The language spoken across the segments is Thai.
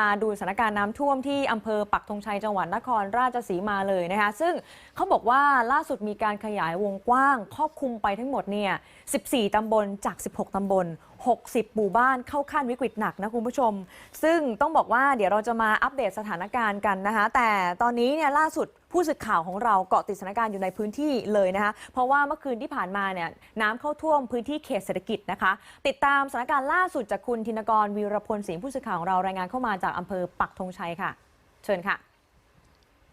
มาดูสถานการณ์น้ำท่วมที่อำเภอปักธงชัยจังหวัดนครราชสีมาเลยนะคะ ซึ่งเขาบอกว่าล่าสุดมีการขยายวงกว้าง ครอบคลุมไปทั้งหมดเนี่ย 14 ตำบลจาก 16 ตำบล 60 หมู่บ้านเข้าขั้นวิกฤตหนักนะคุณผู้ชม ซึ่งต้องบอกว่าเดี๋ยวเราจะมาอัปเดตสถานการณ์กันนะคะ แต่ตอนนี้เนี่ยล่าสุดผู้สื่อข่าวของเราเกาะติดสถานการณ์อยู่ในพื้นที่เลยนะคะ เพราะว่าเมื่อคืนที่ผ่านมาเนี่ยน้ำเข้าท่วมพื้นที่เขตเศรษฐกิจนะคะ ติดตามสถานการณ์ล่าสุดจากคุณธินกรวีรพลสิงห์ผู้สื่อข่าวของเรารายงานเข้ามาจากอำเภอปักธงชัยค่ะ เชิญค่ะ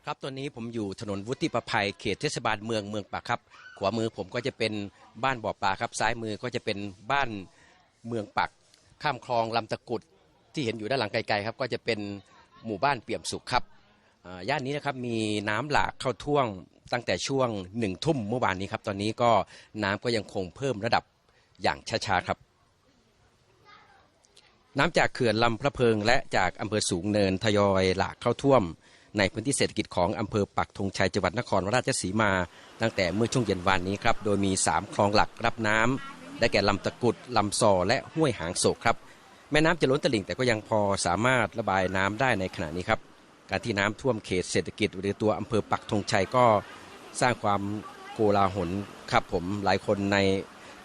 ครับตอนนี้ผมอยู่ถนนวุฒิประภัยเขตเทศบาลเมืองเมืองปากครับ ขวามือผมก็จะเป็นบ้านบ่อปลาครับ ซ้ายมือก็จะเป็นบ้าน เมืองปัก ข้ามคลองลำตะกุดที่เห็นอยู่ด้านหลังไกลๆครับก็จะเป็นหมู่บ้านเปี่ยมสุขครับย่านนี้นะครับมีน้ำหลากเข้าท่วงตั้งแต่ช่วงหนึ่งทุ่มเมื่อวานนี้ครับ ตอนนี้ก็น้ำก็ยังคงเพิ่มระดับอย่างช้าๆครับ น้ำจากเขื่อนลำพระเพิง และจากอำเภอสูงเนินทยอยหลากเข้าท่วม ในพื้นที่เศรษฐกิจของอำเภอปักธงชัยจังหวัดนครราชสีมา ตั้งแต่เมื่อช่วงเย็นวานนี้ครับโดยมี 3 คลองหลักรับน้ำ ได้แก่ลำตะกุดลำซอและห้วยหางโศกครับ แม่น้ำจะล้นตลิ่งแต่ก็ยังพอสามารถระบายน้ำได้ในขณะนี้ครับ การที่น้ำท่วมเขตเศรษฐกิจหรือตัวอำเภอปักธงชัยก็สร้างความโกลาหลครับผมหลายคนใน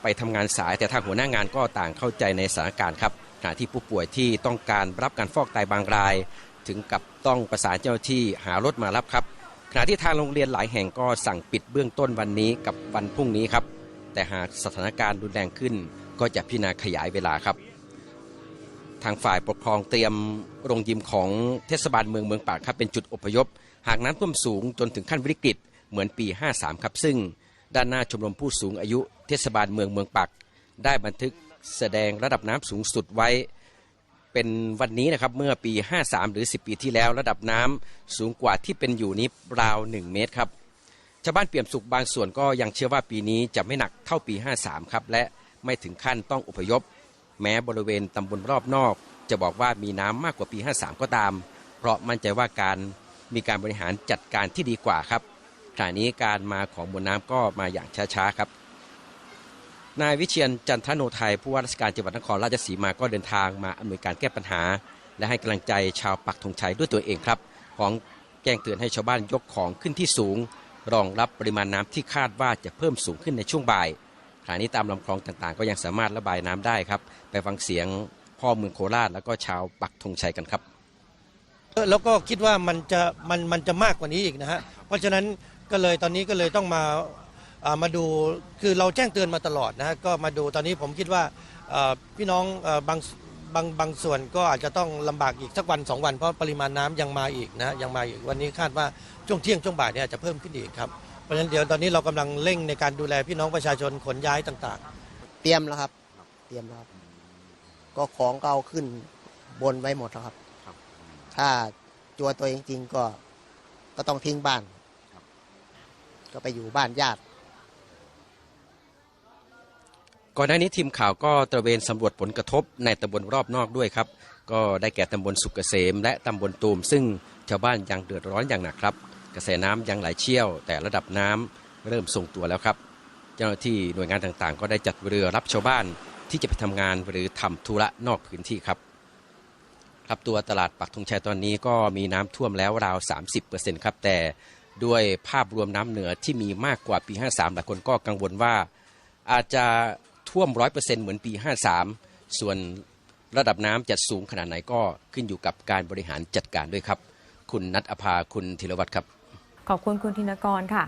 ไปทำงานสาย แต่ทางหัวหน้างานก็ต่างเข้าใจในสถานการณ์ครับขณะที่ผู้ป่วยที่ต้องการรับการฟอกไตบางราย ถึงกับต้องประสานเจ้าหน้าที่หารถมารับครับขณะที่ทางโรงเรียนหลายแห่งก็สั่งปิดเบื้องต้นวันนี้กับวันพรุ่งนี้ครับ แต่หากสถานการณ์รุนแรงขึ้น ก็จะพิจารณาขยายเวลาครับ ทางฝ่ายปกครองเตรียมโรงยิมของเทศบาลเมืองเมืองปากครับเป็นจุดอพยพ หากน้ำท่วมสูงจนถึงขั้นวิกฤตเหมือนปี 53 ครับ ซึ่งด้านหน้าชมรมผู้สูงอายุเทศบาลเมืองเมืองปักได้บันทึกแสดงระดับน้ำสูงสุดไว้เป็นวันนี้นะครับเมื่อปี 53 หรือ 10 ปีที่แล้วระดับน้ำสูงกว่าที่เป็นอยู่นี้ราว 1 เมตรครับ ชาวบ้านเปี่ยมสุขบางส่วนก็ยังเชื่อว่าปีนี้จะไม่หนักเท่าปี 53 ครับ และไม่ถึงขั้นต้องอพยพ แม้บริเวณตำบลรอบนอก จะบอกว่ามีน้ำมากกว่าปี 53 ก็ตาม เพราะมั่นใจว่าการมีการบริหารจัดการที่ดีกว่าครับขณะนี้การมาของมวลน้ำก็มาอย่างช้าๆครับ นายวิเชียนจันทโนไทยผู้ว่าราชการจังหวัดนครราชสีมาก็เดินทางมาอำนวยการแก้ปัญหา และให้กำลังใจชาวปักธงชัยด้วยตัวเองครับ ของแจ้งเตือนให้ชาวบ้านยกของขึ้นที่สูง รองรับปริมาณน้ำที่คาดว่าจะเพิ่มสูงขึ้นในช่วงบ่ายขณะนี้ตามลำคลองต่างๆ ก็ยังสามารถระบายน้ำได้ครับ ไปฟังเสียงพ่อเมืองโคราชแล้วก็ชาวปักธงชัยกันครับ แล้วก็คิดว่ามันจะมันมันจะมากกว่านี้อีกนะฮะเพราะฉะนั้นก็เลยตอนนี้ก็เลยต้องมาามาดูคือเราแจ้งเตือนมาตลอดนะฮะก็มาดูตอนนี้ผมคิดว่าพี่น้องอ่อบาง บางบางส่วนก็อาจจะต้องลำบากอีกสักวันสองวันเพราะปริมาณน้ำยังมาอีกนะฮะยังมาอีกวันนี้คาดว่าช่วงเที่ยงช่วงบ่ายเนี่ยอาจจะเพิ่มขึ้นอีกครับเพราะฉะนั้นเดี๋ยวตอนนี้เรากำลังเร่งในการดูแลพี่น้องประชาชนขนย้ายต่างๆเตรียมแล้วครับ เตรียมแล้วครับ ก็ของก็เอาขึ้นบนไว้หมดแล้วครับ ครับ ถ้าจัวตัวเองจริงๆก็ก็ต้องทิ้งบ้านก็ไปอยู่บ้านญาติ ก่อนหน้านี้ทีมข่าวก็ตระเวนสำรวจผลกระทบในตำบลรอบนอกด้วยครับ ก็ได้แก่ตำบลสุกเกษม และตำบลตูม ซึ่งชาวบ้านยังเดือดร้อนอย่างหนักครับ กระแสน้ำยังไหลเชี่ยว แต่ระดับน้ำเริ่มทรงตัวแล้วครับ เจ้าหน้าที่หน่วยงานต่างๆ ก็ได้จัดเรือรับชาวบ้านที่จะไปทำงานหรือทำธุระนอกพื้นที่ครับครับตัวตลาดปักธงชัยตอนนี้ก็มีน้ำท่วมแล้วราว 30%ครับแต่ด้วยภาพรวมน้ำเหนือที่มีมากกว่าปี 53หลายคนก็กังวลว่าอาจจะ ท่วม100%เหมือนปี 53 ส่วนระดับน้ำจะสูงขนาดไหนก็ขึ้นอยู่กับการบริหารจัดการด้วยครับ คุณนัทอภาคุณธีรวัตรครับ ขอบคุณคุณธินกรค่ะ